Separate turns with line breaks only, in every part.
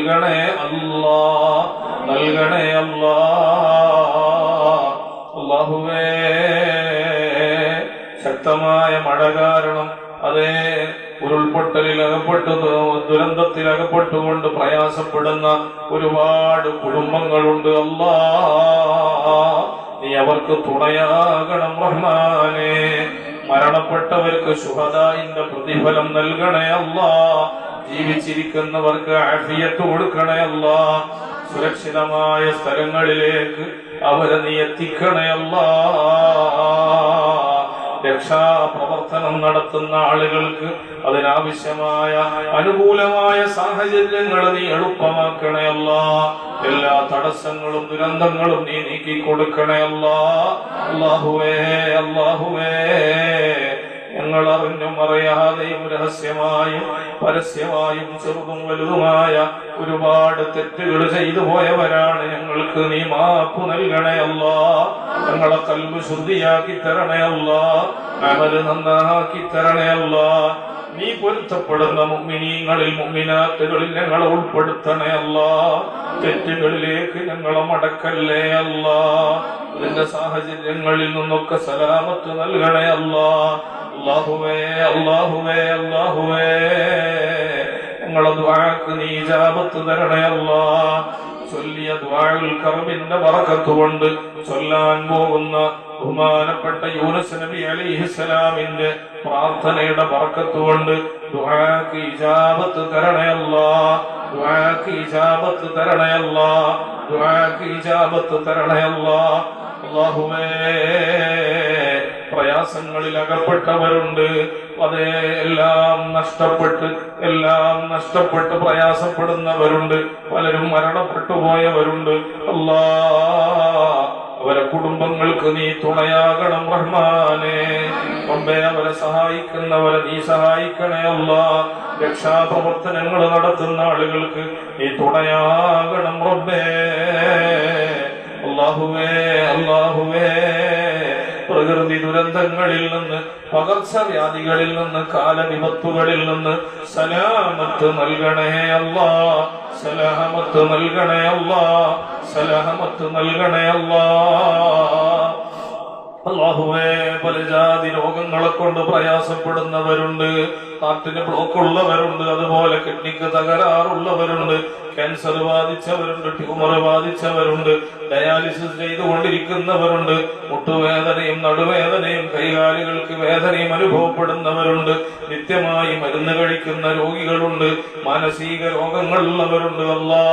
നൽകണേ അല്ലാ നൽകണേ അല്ലാ അള്ളാഹുവേ ശക്തമായ മഴ കാരണം അതേ ഉരുൾപൊട്ടലിൽ അകപ്പെട്ടു ദുരന്തത്തിൽ അകപ്പെട്ടുകൊണ്ട് പ്രയാസപ്പെടുന്ന ഒരുപാട് കുടുംബങ്ങളുണ്ട് അല്ലാ. നീ അവർക്ക് തുണയാകണം റഹ്മാനെ. മരണപ്പെട്ടവർക്ക് ശുഹദായിന്റെ പ്രതിഫലം നൽകണേ അല്ലാ. ജീവിച്ചിരിക്കുന്നവർക്ക് അഫിയത്ത് കൊടുക്കണയല്ല സുരക്ഷിതമായ സ്ഥലങ്ങളിലേക്ക് അവരെ നീ എത്തിക്കണയല്ല രക്ഷാപ്രവർത്തനം നടത്തുന്ന ആളുകൾക്ക് അതിനാവശ്യമായ അനുകൂലമായ സാഹചര്യങ്ങൾ നീ എളുപ്പമാക്കണയല്ല എല്ലാ തടസ്സങ്ങളും ദുരന്തങ്ങളും നീ നീക്കി കൊടുക്കണേ അല്ല. അല്ലാഹുവേ അല്ലാഹുവേ. ഞങ്ങൾ അറിഞ്ഞും അറിയാതെയും രഹസ്യമായും പരസ്യമായും ചെറുതും വലുതുമായ ഒരുപാട് തെറ്റുകൾ ചെയ്തു പോയവരാണ് ഞങ്ങൾക്ക് നീ മാപ്പ് നൽകണേ ഞങ്ങളെ കൽവ് ശുദ്ധിയാക്കി തരണേ അമൽ നന്നാക്കി തരണേ നീ പൊരുത്തപ്പെടുന്ന മുമ്മിനീങ്ങളിൽ മുമ്മിനാത്തുകളിൽ ഞങ്ങളെ ഉൾപ്പെടുത്തണേ അല്ല. തെറ്റുകളിലേക്ക് ഞങ്ങളെ മടക്കല്ലേ അല്ല. ഇതിന്റെ സാഹചര്യങ്ങളിൽ നിന്നൊക്കെ സലാമത്ത് നൽകണേ അല്ലാഹുവേ അല്ലാഹുവേ അല്ലാഹുവേ. ഞങ്ങളെ ദ്വാക്ക് നീ ജാപത്ത് തരണേ അല്ലാ. ചൊല്ലിയ ദ്വാഴുൽ കറബിന്റെ വറക്കത്തുകൊണ്ട് ചൊല്ലാൻ പോകുന്ന ബഹുമാനപ്പെട്ട യൂനസ് നബി അലിഹിസ്സലാമിന്റെ പ്രാർത്ഥനയുടെ വറക്കത്തുകൊണ്ട് ദ്വാക്ക് ഇജാബത്ത് തരണേ അല്ലാ. ദ്വാക്ക് ഇജാബത്ത് തരണേ അല്ലാ. ദ്വാക്ക് തരണേ അല്ലാ. അല്ലാഹുവേ. പ്രയാസങ്ങളിൽ അകപ്പെട്ടവരുണ്ട്. അതേ എല്ലാം നഷ്ടപ്പെട്ട് എല്ലാം നഷ്ടപ്പെട്ട് പ്രയാസപ്പെടുന്നവരുണ്ട്. പലരും മരണപ്പെട്ടു പോയവരുണ്ട്. അല്ലാ അവരെ കുടുംബങ്ങൾക്ക് നീ തുണയാകണം റഹ്മാനെ. പമ്പേ അവരെ സഹായിക്കുന്നവരെ നീ സഹായിക്കണേ അല്ല. രക്ഷാപ്രവർത്തനങ്ങൾ നടത്തുന്ന ആളുകൾക്ക് നീ തുണയാകണം റബ്ബേ. അള്ളാഹുവേ അല്ലാഹുവേ. പ്രകൃതി ദുരന്തങ്ങളിൽ നിന്ന് പകർച്ചവ്യാധികളിൽ നിന്ന് കാലവിപത്തുകളിൽ നിന്ന് സലാമത്ത് നൽകണേ അല്ലാ സലാമത്ത് നൽകണേ അല്ലാ സലാമത്ത് നൽകണേ അല്ലാ. അള്ളാഹുവേ പല ജാതി രോഗങ്ങളെ കൊണ്ട് പ്രയാസപ്പെടുന്നവരുണ്ട്. ഹാർട്ടിന് ബ്ലോക്ക് ഉള്ളവരുണ്ട് അതുപോലെ കിഡ്നിക്ക് തകരാറുള്ളവരുണ്ട്. ക്യാൻസർ ബാധിച്ചവരുണ്ട്. ട്യൂമർ ബാധിച്ചവരുണ്ട്. ഡയാലിസിസ് ചെയ്തുകൊണ്ടിരിക്കുന്നവരുണ്ട്. മുട്ടുവേദനയും നടുവേദനയും കൈകാലുകൾക്ക് വേദനയും അനുഭവപ്പെടുന്നവരുണ്ട്. നിത്യമായി മരുന്ന് കഴിക്കുന്ന രോഗികളുണ്ട്. മാനസിക രോഗങ്ങളുള്ളവരുണ്ട്. അല്ലാ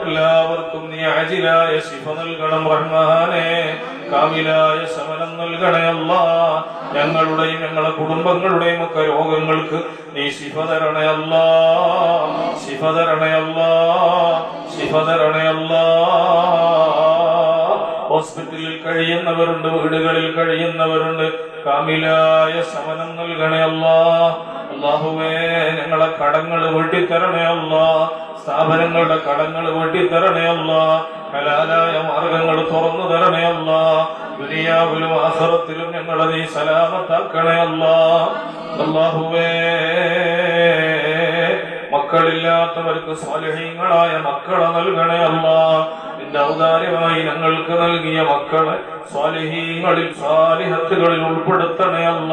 എല്ലാവർക്കും നീ അജിലായ ശിഫ നൽകണം റഹ്മാനെ. കാമിലായ ശമനം നൽകണേ അല്ലാ ഞങ്ങളുടെയും ഞങ്ങളുടെ കുടുംബങ്ങളുടെയും ഒക്കെ രോഗങ്ങൾക്ക് നീ ശിഫ തരണേ അല്ലാ ശിഫ തരണേ അല്ലാ ശിഫ തരണേ അല്ലാ ഹോസ്പിറ്റലിൽ കഴിയുന്നവരുണ്ട് വീടുകളിൽ കഴിയുന്നവരുണ്ട്. കാമിലായ ശമനം നൽകണയല്ല. അള്ളാഹുവേ ഞങ്ങളെ കടങ്ങൾ വെട്ടിത്തരണേ അല്ല. സ്ഥാപനങ്ങളുടെ കടങ്ങൾ വെട്ടിത്തരണേ അല്ല. ഹലാലായ മാർഗങ്ങൾ തുറന്നു തരണേ അല്ല. ദുനിയാവിലും ആസറത്തിലും ഞങ്ങളെ നീ സലാമത്താക്കണേ അല്ല. അള്ളാഹുവേ മക്കളില്ലാത്തവർക്ക് സ്വാലഹീങ്ങളായ മക്കളെ നൽകണേ അല്ല. നിന്റെ ഔദാര്യമായി ഞങ്ങൾക്ക് നൽകിയ മക്കളെ സ്വാലിഹീങ്ങളിൽ സ്വാലിഹത്തുകളിൽ ഉൾപ്പെടുത്തണേ അല്ല.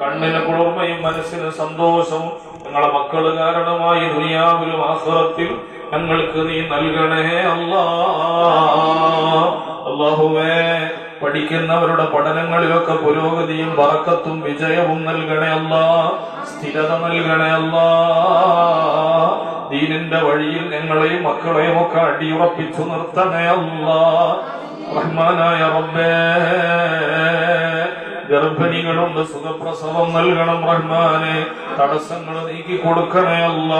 കണ്ണിന് കുളിർമയും മനസ്സിന് സന്തോഷവും ഞങ്ങളെ മക്കൾ കാരണമായി ദുനിയാവിലും ആസുറത്തിൽ ഞങ്ങൾക്ക് നീ നൽകണേ അല്ലാ. അള്ളാഹുവേ പഠിക്കുന്നവരുടെ പഠനങ്ങളിലൊക്കെ പുരോഗതിയും വറക്കത്തും വിജയവും നൽകണേ അല്ല. സ്ഥിരത നൽകണേ അല്ല. ദീനിന്റെ വഴിയിൽ ഞങ്ങളെയും മക്കളെയും ഒക്കെ അടിയുറപ്പിച്ചു നിർത്തണേ അല്ല. റഹ്മാനായ റബ്ബേ. ഗർഭിണികളുണ്ട് സുഖപ്രസവം നൽകണം റഹ്മാനെ. തടസ്സങ്ങൾ നീക്കി കൊടുക്കണേ അല്ല.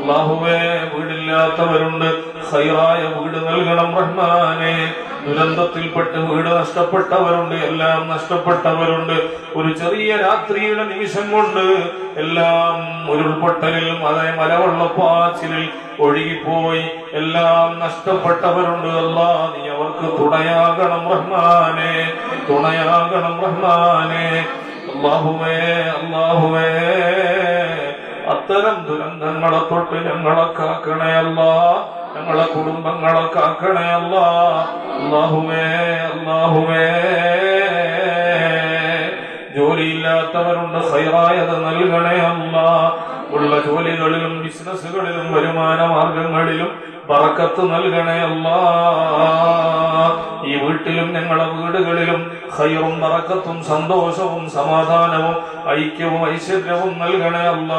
അള്ളാഹുവേ വീടില്ലാത്തവരുണ്ട്. ഹൈറായ വീട് നൽകണം റഹ്മാനെ. ദുരന്തത്തിൽപ്പെട്ട് വീട് നഷ്ടപ്പെട്ടവരുണ്ട്. എല്ലാം നഷ്ടപ്പെട്ടവരുണ്ട്. ഒരു ചെറിയ രാത്രിയുടെ നിമിഷം കൊണ്ട് എല്ലാം ഉരുൾപൊട്ടലിലും അതേ മലവെള്ളപ്പാച്ചിലിൽ ഒഴുകിപ്പോയി. എല്ലാം നഷ്ടപ്പെട്ടവരുണ്ട്. അല്ലാ നീ അവർക്ക് തുണയാകണം റഹ്മാനെ. തുണയാകണം റഹ്മാനെ. അള്ളാഹുവേ അള്ളാഹുവേ അത്തരം ദുരന്തങ്ങളെ തൊട്ട് ഞങ്ങളെ കാക്കണയല്ല ഞങ്ങളെ കുടുംബങ്ങളെ കാക്കണയല്ല അല്ലാഹുവേ അല്ലാഹുവേ. ജോലിയില്ലാത്തവരുണ്ട് ഹൈറായത് നൽകണേ അല്ല. ഉള്ള ജോലികളിലും ബിസിനസ്സുകളിലും വരുമാന മാർഗങ്ങളിലും പറക്കത്ത് നൽകണേ അല്ല. ഈ വീട്ടിലും ഞങ്ങളുടെ വീടുകളിലും ഹൈറും പറക്കത്തും സന്തോഷവും സമാധാനവും ഐക്യവും ഐശ്വര്യവും നൽകണേ അല്ല.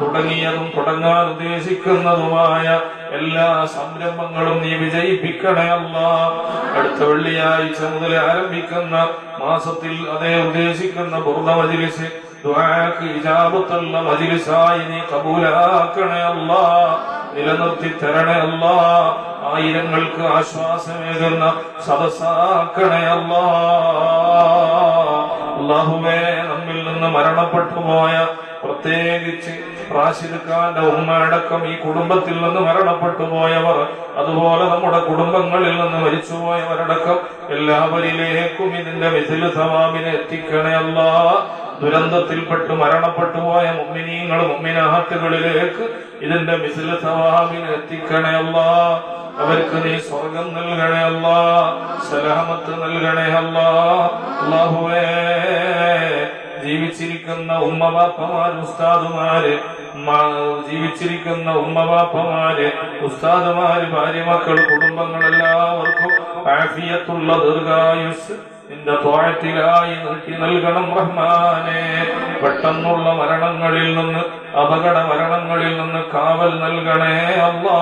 തുടങ്ങിയതും തുടങ്ങാൻ ഉദ്ദേശിക്കുന്നതുമായ എല്ലാ സംരംഭങ്ങളും നീ വിജയിപ്പിക്കണേ അല്ല. അടുത്ത വെള്ളിയാഴ്ച മുതൽ ആരംഭിക്കുന്ന മാസത്തിൽ അതേ ഉദ്ദേശിക്കുന്ന ബുർദ മജിലിസ് ദുആക്ക് ഇജാബത്തുള്ള മജിലിസായി നീ കബൂലാക്കണേ അല്ല. നിലനിർത്തി തരണേ അല്ല. ആയിരങ്ങൾക്ക് ആശ്വാസമേകുന്ന സദസാക്കണേ അല്ല. അള്ളാഹുവേ നമ്മിൽ നിന്ന് മരണപ്പെട്ടു പോയ പ്രത്യേകിച്ച് റാഷിദ് ഉമ്മ അടക്കം ഈ കുടുംബത്തിൽ നിന്ന് മരണപ്പെട്ടു പോയവർ അതുപോലെ നമ്മുടെ കുടുംബങ്ങളിൽ നിന്ന് മരിച്ചുപോയവരടക്കം എല്ലാവരിലേക്കും ഇതിന്റെ മിഥിൽ സവാബിനെ എത്തിക്കണേ അല്ല. ദുരന്തത്തിൽപ്പെട്ട് മരണപ്പെട്ടു പോയ മുമ്മിനീങ്ങൾ മുമ്മിനാട്ടുകളിലേക്ക് ഇതിന്റെ മിസില സവാബിന് എത്തിക്കണേ അല്ല. അവർക്ക് നീ സ്വർഗം നൽകണേ അല്ല സലാമത്ത് നൽകണേ അല്ല. അല്ലാഹുവേ ജീവിച്ചിരിക്കുന്ന ഉമ്മബാപ്പമാര് ഉസ്താദുമാര് ജീവിച്ചിരിക്കുന്ന ജീവിച്ചിരിക്കുന്ന ഉമ്മബാപ്പമാര് ഉസ്താദുമാര് ഭാര്യ മക്കൾ കുടുംബങ്ങളെല്ലാവർക്കും ആഫിയത്തുള്ള നൽകണം പെട്ടെന്നുള്ള മരണങ്ങളിൽ നിന്ന് അപകട മരണങ്ങളിൽ നിന്ന് കാവൽ നൽകണേ അല്ലാ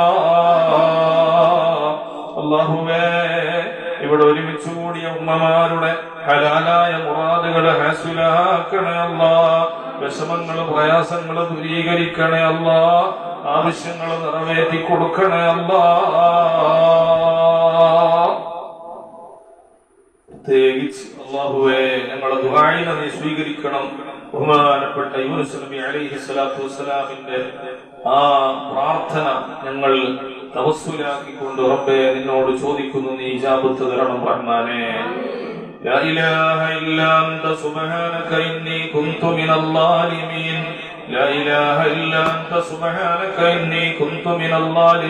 അള്ളാഹുവേ ഇവിടെ ഒരുമിച്ച് കൂടിയ ഉമ്മമാരുടെ ഹലാലായ മുറാദുകളെ ഹാസുലാക്കണേ അള്ളാ. വിഷമങ്ങൾ പ്രയാസങ്ങൾ ദൂരീകരിക്കണേ അല്ല ആവശ്യങ്ങൾ നിറവേറ്റി കൊടുക്കണേ അല്ല പ്രത്യേകിച്ച് അള്ളാഹുവേ ഞങ്ങളെ ദുആഇനെ നീ സ്വീകരിക്കണം ബഹുമാനപ്പെട്ട യൂനുസ് നബി അലൈഹി സ്വലാത്തു വസ്സലാമിന്റെ ആ പ്രാർത്ഥന ഞങ്ങൾ തവസ്സുലാക്കിക്കൊണ്ട് റബ്ബേ നിന്നോട് ചോദിക്കുന്നു നീ ഇജാബത്ത് തരണം റഹ്മാനെ لا إله إلا أنت سبحانك إني كنت من الظالمين لا إله إلا أنت سبحانك إني كنت من الظالمين.